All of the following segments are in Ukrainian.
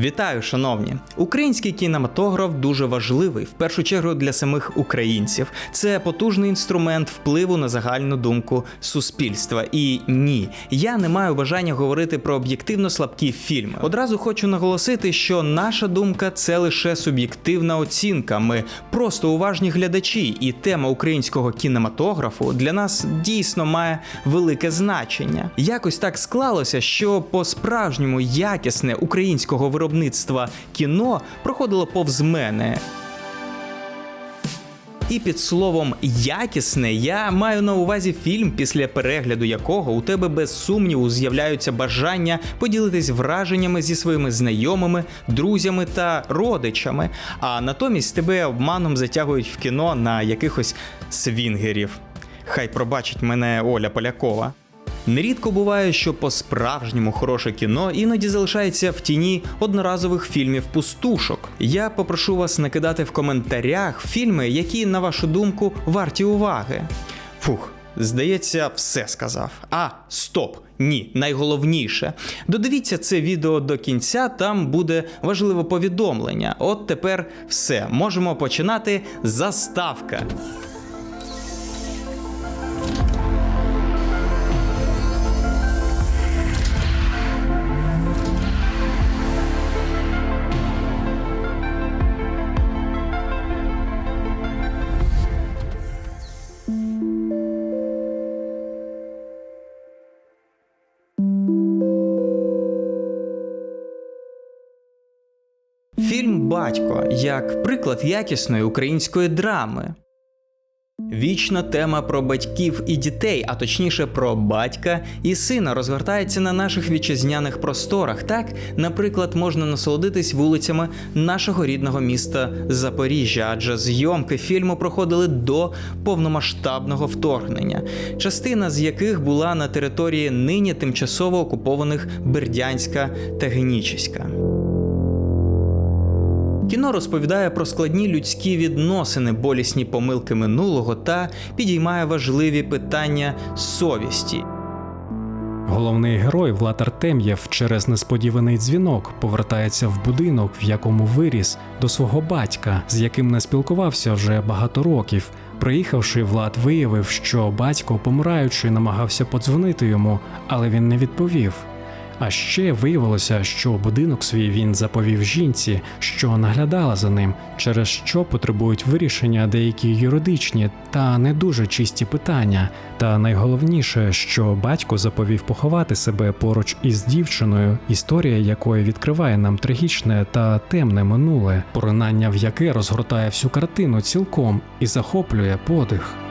Вітаю, шановні! Український кінематограф дуже важливий, в першу чергу для самих українців. Це потужний інструмент впливу на загальну думку суспільства. І ні, я не маю бажання говорити про об'єктивно слабкі фільми. Одразу хочу наголосити, що наша думка це лише суб'єктивна оцінка. Ми просто уважні глядачі, і тема українського кінематографу для нас дійсно має велике значення. Якось так склалося, що по-справжньому якісне українського виробництва кіно проходило повз мене. І під словом якісне я маю на увазі фільм, після перегляду якого у тебе без сумніву з'являються бажання поділитись враженнями зі своїми знайомими, друзями та родичами. А натомість тебе обманом затягують в кіно на якихось свінгерів. Хай пробачить мене Оля Полякова. Нерідко буває, що по-справжньому хороше кіно іноді залишається в тіні одноразових фільмів пустушок. Я попрошу вас накидати в коментарях фільми, які, на вашу думку, варті уваги. Фух. Здається, все сказав. А, стоп! Ні, найголовніше. Додивіться це відео до кінця, там буде важливе повідомлення. От тепер все. Можемо починати. Заставка. Батько як приклад якісної української драми. Вічна тема про батьків і дітей, а точніше про батька і сина, розгортається на наших вітчизняних просторах. Так, наприклад, можна насолодитись вулицями нашого рідного міста Запоріжжя, адже зйомки фільму проходили до повномасштабного вторгнення, частина з яких була на території нині тимчасово окупованих Бердянська та Генічеська. Кіно розповідає про складні людські відносини, болісні помилки минулого та підіймає важливі питання совісті. Головний герой Влад Артем'єв через несподіваний дзвінок повертається в будинок, в якому виріс до свого батька, з яким не спілкувався вже багато років. Приїхавши, Влад виявив, що батько, помираючи, намагався подзвонити йому, але він не відповів. А ще виявилося, що будинок свій він заповів жінці, що наглядала за ним, через що потребують вирішення деякі юридичні та не дуже чисті питання. Та найголовніше, що батько заповів поховати себе поруч із дівчиною, історія якої відкриває нам трагічне та темне минуле, поринання в яке розгортає всю картину цілком і захоплює подих.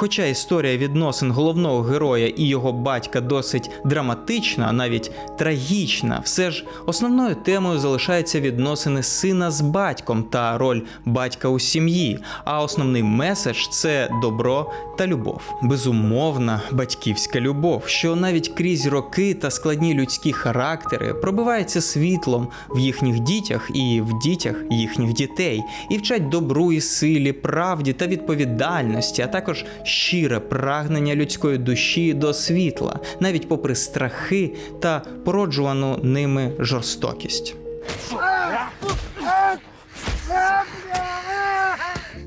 Хоча історія відносин головного героя і його батька досить драматична, навіть трагічна, все ж основною темою залишаються відносини сина з батьком та роль батька у сім'ї. А основний меседж це добро та любов. Безумовна батьківська любов, що навіть крізь роки та складні людські характери пробивається світлом в їхніх дітях і в дітях їхніх дітей, і вчать добру і силі, правді та відповідальності, а також щире прагнення людської душі до світла, навіть попри страхи та породжувану ними жорстокість.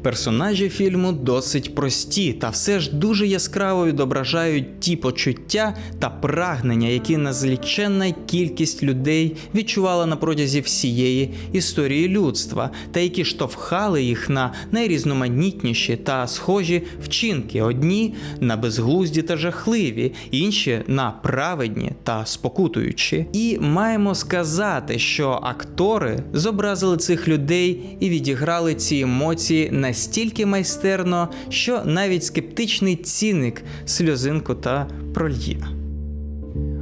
Персонажі фільму досить прості, та все ж дуже яскраво відображають ті почуття та прагнення, які незліченна кількість людей відчувала на протязі всієї історії людства, та які штовхали їх на найрізноманітніші та схожі вчинки: одні на безглузді та жахливі, інші на праведні та спокутуючі. І маємо сказати, що актори зобразили цих людей і відіграли ці емоції настільки майстерно, що навіть скептичний цінник сльозинку та прольє.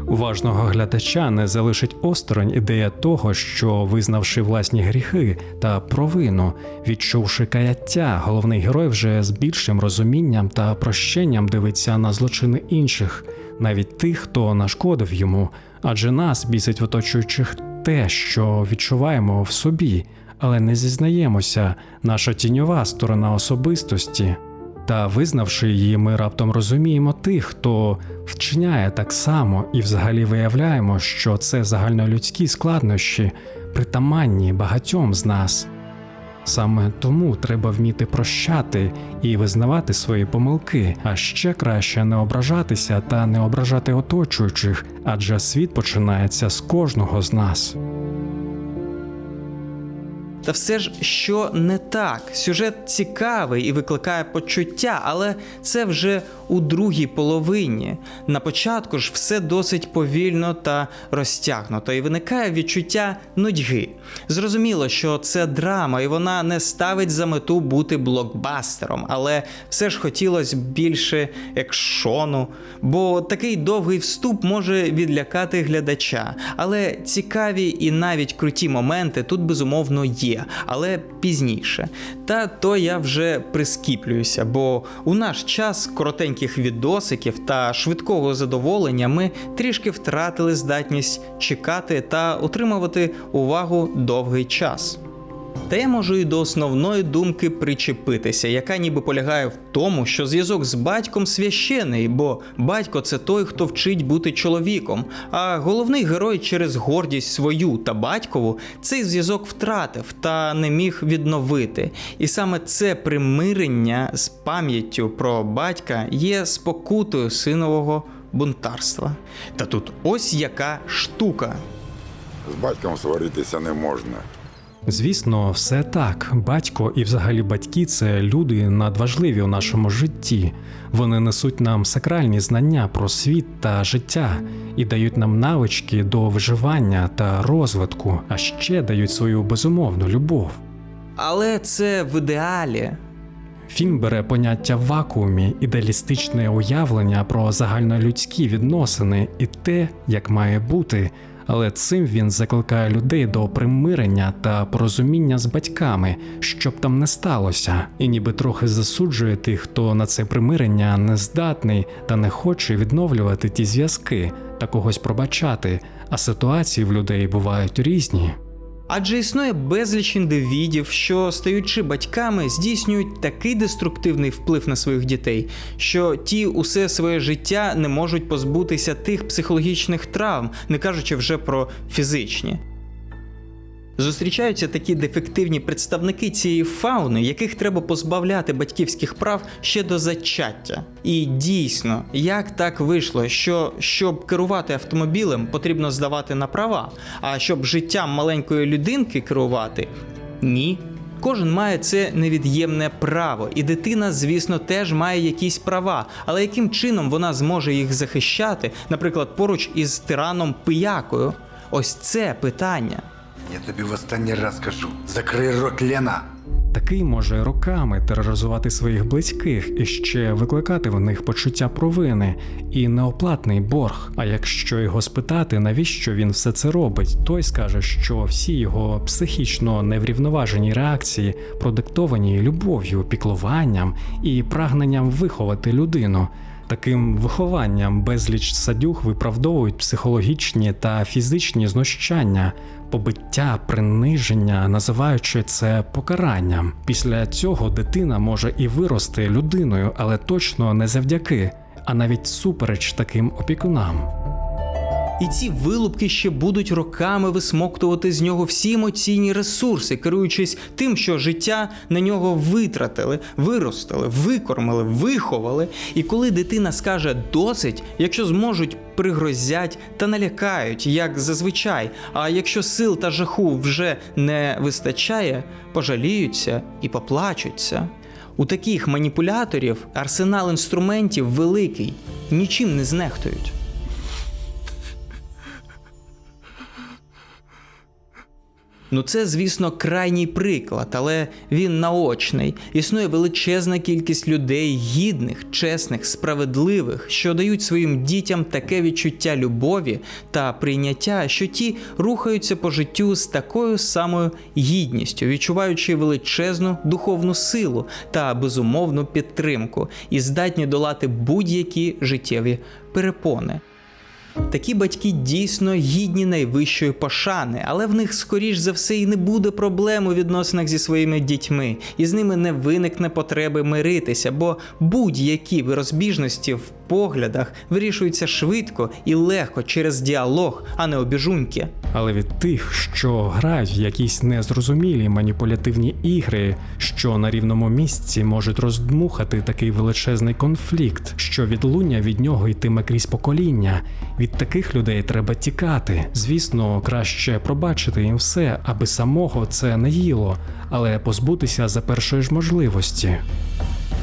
Уважного глядача не залишить осторонь ідея того, що, визнавши власні гріхи та провину, відчувши каяття, головний герой вже з більшим розумінням та прощенням дивиться на злочини інших, навіть тих, хто нашкодив йому, адже нас бісить в оточуючих те, що відчуваємо в собі, але не зізнаємося, наша тіньова сторона особистості. Та визнавши її, ми раптом розуміємо тих, хто вчиняє так само, і взагалі виявляємо, що це загальнолюдські складнощі, притаманні багатьом з нас. Саме тому треба вміти прощати і визнавати свої помилки, а ще краще не ображатися та не ображати оточуючих, адже світ починається з кожного з нас. Та все ж, що не так. Сюжет цікавий і викликає почуття, але це вже у другій половині. На початку ж все досить повільно та розтягнуто, і виникає відчуття нудьги. Зрозуміло, що це драма, і вона не ставить за мету бути блокбастером, але все ж хотілося більше екшону, бо такий довгий вступ може відлякати глядача. Але цікаві і навіть круті моменти тут безумовно є, але пізніше. Та то я вже прискіплююся, бо у наш час коротеньких відосиків та швидкого задоволення ми трішки втратили здатність чекати та отримувати увагу довгий час. Я можу і до основної думки причепитися, яка ніби полягає в тому, що зв'язок з батьком священий, бо батько це той, хто вчить бути чоловіком. А головний герой через гордість свою та батькову цей зв'язок втратив та не міг відновити. І саме це примирення з пам'яттю про батька є спокутою синового бунтарства. Та тут ось яка штука. З батьком сваритися не можна. Звісно, все так. Батько і взагалі батьки це люди надважливі у нашому житті. Вони несуть нам сакральні знання про світ та життя і дають нам навички до виживання та розвитку, а ще дають свою безумовну любов. Але це в ідеалі. Фільм бере поняття в вакуумі, ідеалістичне уявлення про загальнолюдські відносини і те, як має бути. Але цим він закликає людей до примирення та порозуміння з батьками, щоб там не сталося, і ніби трохи засуджує тих, хто на це примирення не здатний та не хоче відновлювати ті зв'язки та когось пробачати. А ситуації в людей бувають різні. Адже існує безліч індивідів, що, стаючи батьками, здійснюють такий деструктивний вплив на своїх дітей, що ті усе своє життя не можуть позбутися тих психологічних травм, не кажучи вже про фізичні. Зустрічаються такі дефективні представники цієї фауни, яких треба позбавляти батьківських прав ще до зачаття. І дійсно, як так вийшло, що щоб керувати автомобілем, потрібно здавати на права, а щоб життям маленької людинки керувати ні. Кожен має це невід'ємне право, і дитина, звісно, теж має якісь права. Але яким чином вона зможе їх захищати, наприклад, поруч із тираном пиякою? Ось це питання. Я тобі в останній раз кажу: закрий рот Лена. Такий може роками тероризувати своїх близьких і ще викликати в них почуття провини і неоплатний борг. А якщо його спитати, навіщо він все це робить, той скаже, що всі його психічно неврівноважені реакції продиктовані любов'ю, піклуванням і прагненням виховати людину. Таким вихованням безліч садюг виправдовують психологічні та фізичні знущання, побиття, приниження, називаючи це покаранням. Після цього дитина може і вирости людиною, але точно не завдяки, а навіть супереч таким опікунам. І ці вилупки ще будуть роками висмоктувати з нього всі емоційні ресурси, керуючись тим, що життя на нього витратили, виростили, викормили, виховали. І коли дитина скаже досить, якщо зможуть, пригрозять та налякають, як зазвичай. А якщо сил та жаху вже не вистачає, пожаліються і поплачуться. У таких маніпуляторів арсенал інструментів великий, нічим не знехтують. Ну, це, звісно, крайній приклад, але він наочний. Існує величезна кількість людей гідних, чесних, справедливих, що дають своїм дітям таке відчуття любові та прийняття, що ті рухаються по життю з такою самою гідністю, відчуваючи величезну духовну силу та безумовну підтримку, і здатні долати будь-які життєві перепони. Такі батьки дійсно гідні найвищої пошани, але в них скоріш за все і не буде проблем у відносинах зі своїми дітьми, і з ними не виникне потреби миритися, бо будь-які розбіжності в поглядах вирішуються швидко і легко через діалог, а не обіжуньки. Але від тих, що грають в якісь незрозумілі маніпулятивні ігри, що на рівному місці можуть роздмухати такий величезний конфлікт, що відлуння від нього йтиме крізь покоління. Від таких людей треба тікати. Звісно, краще пробачити їм все, аби самого це не їло, але позбутися за першої ж можливості.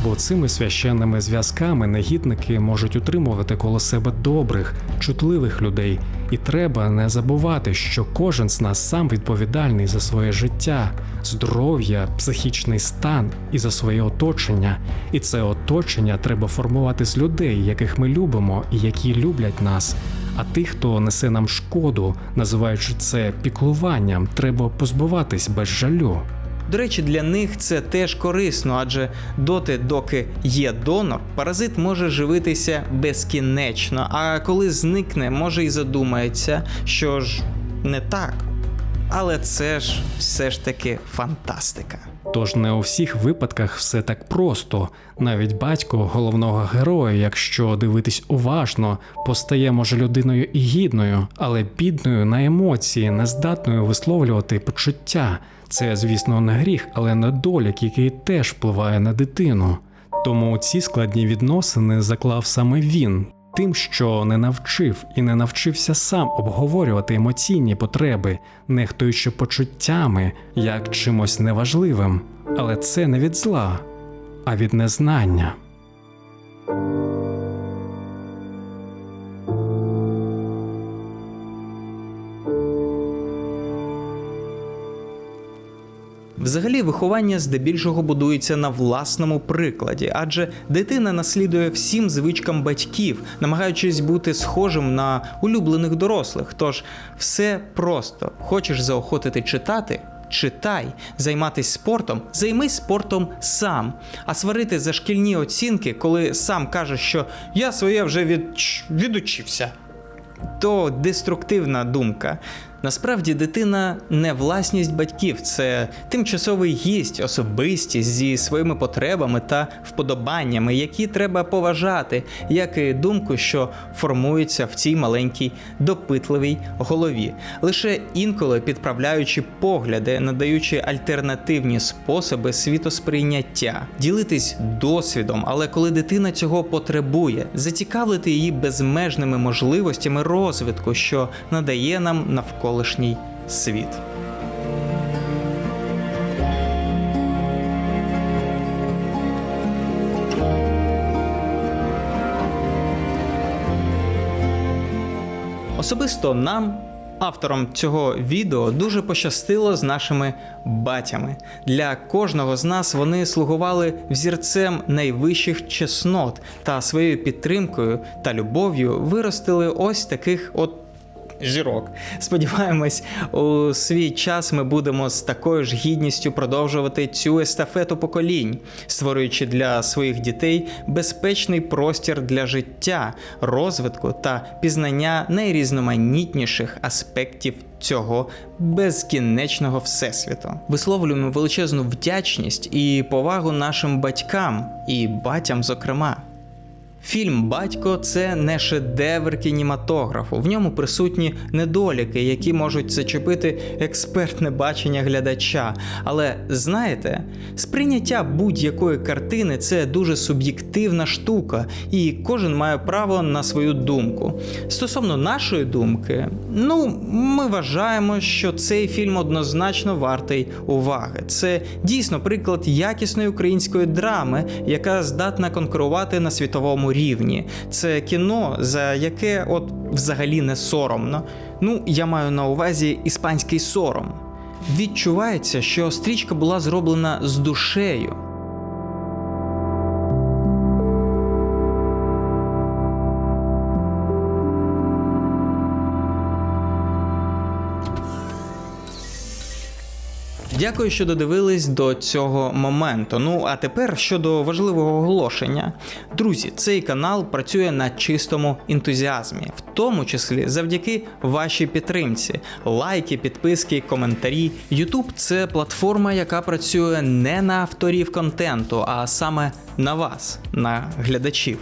Бо цими священними зв'язками негідники можуть утримувати коло себе добрих, чутливих людей, і треба не забувати, що кожен з нас сам відповідальний за своє життя, здоров'я, психічний стан і за своє оточення. І це оточення треба формувати з людей, яких ми любимо і які люблять нас. А тих, хто несе нам шкоду, називаючи це піклуванням, треба позбуватись без жалю. До речі, для них це теж корисно, адже доти, доки є донор, паразит може живитися безкінечно, а коли зникне, може і задумається, що ж не так. Але це ж все ж таки фантастика. Тож не у всіх випадках все так просто. Навіть батько головного героя, якщо дивитись уважно, постає може людиною і гідною, але бідною на емоції, нездатною висловлювати почуття. Це, звісно, не гріх, але недолік, який теж впливає на дитину. Тому ці складні відносини заклав саме він, тим, що не навчив і не навчився сам обговорювати емоційні потреби, нехтуючи почуттями як чимось неважливим. Але це не від зла, а від незнання. Взагалі, виховання здебільшого будується на власному прикладі, адже дитина наслідує всім звичкам батьків, намагаючись бути схожим на улюблених дорослих. Тож все просто хочеш заохотити читати. Читай, займатися спортом, займись спортом сам. А сварити за шкільні оцінки, коли сам кажеш, що я своє вже від... відучився то деструктивна думка. Насправді дитина не власність батьків, це тимчасовий гість, особистість зі своїми потребами та вподобаннями, які треба поважати, як і думку, що формується в цій маленькій допитливій голові, лише інколи підправляючи погляди, надаючи альтернативні способи світосприйняття, ділитись досвідом, але коли дитина цього потребує, зацікавити її безмежними можливостями розвитку, що надає нам навколишній світ. Особисто нам, авторам цього відео, дуже пощастило з нашими батями. Для кожного з нас вони слугували взірцем найвищих чеснот та своєю підтримкою та любов'ю виростили ось таких от. Зірок. Сподіваємось, у свій час ми будемо з такою ж гідністю продовжувати цю естафету поколінь, створюючи для своїх дітей безпечний простір для життя, розвитку та пізнання найрізноманітніших аспектів цього безкінечного всесвіту. Висловлюємо величезну вдячність і повагу нашим батькам і батям, зокрема. Фільм Батько це не шедевр кінематографу. В ньому присутні недоліки, які можуть зачепити експертне бачення глядача. Але знаєте, сприйняття будь-якої картини це дуже суб'єктивна штука, і кожен має право на свою думку. Стосовно нашої думки, ну ми вважаємо, що цей фільм однозначно вартий уваги. Це дійсно приклад якісної української драми, яка здатна конкурувати на світовому рівні. Це кіно, за яке от взагалі не соромно. Ну, я маю на увазі іспанський сором. Відчувається, що стрічка була зроблена з душею. Дякую, що додивились до цього моменту. Ну а тепер щодо важливого оголошення. Друзі, цей канал працює на чистому ентузіазмі, в тому числі завдяки вашій підтримці. Лайки, підписки, коментарі. YouTube – це платформа, яка працює не на авторів контенту, а саме на вас, на глядачів.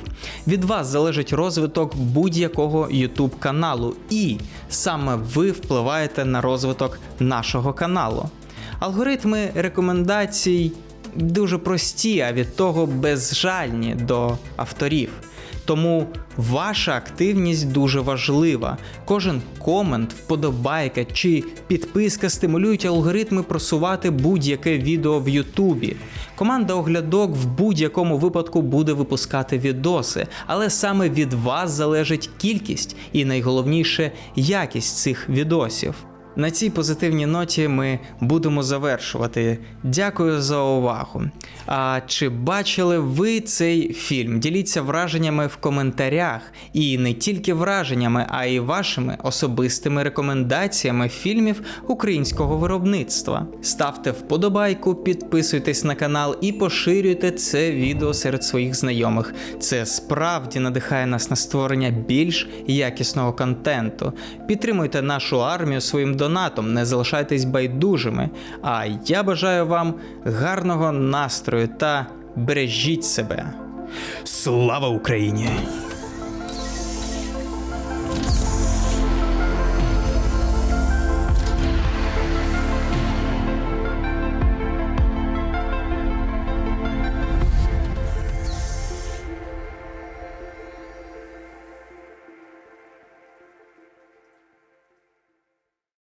Від вас залежить розвиток будь-якого YouTube каналу, і саме ви впливаєте на розвиток нашого каналу. Алгоритми рекомендацій дуже прості, а від того безжальні до авторів. Тому ваша активність дуже важлива. Кожен комент, вподобайка чи підписка стимулюють алгоритми просувати будь-яке відео в Ютубі. Команда оглядок в будь-якому випадку буде випускати відоси, але саме від вас залежить кількість і найголовніше якість цих відосів. На цій позитивній ноті ми будемо завершувати. Дякую за увагу. А чи бачили ви цей фільм? Діліться враженнями в коментарях. І не тільки враженнями, а й вашими особистими рекомендаціями фільмів українського виробництва. Ставте вподобайку, підписуйтесь на канал і поширюйте це відео серед своїх знайомих. Це справді надихає нас на створення більш якісного контенту. Підтримуйте нашу армію своїм донатом, не залишайтесь байдужими. А я бажаю вам гарного настрою та бережіть себе. Слава Україні!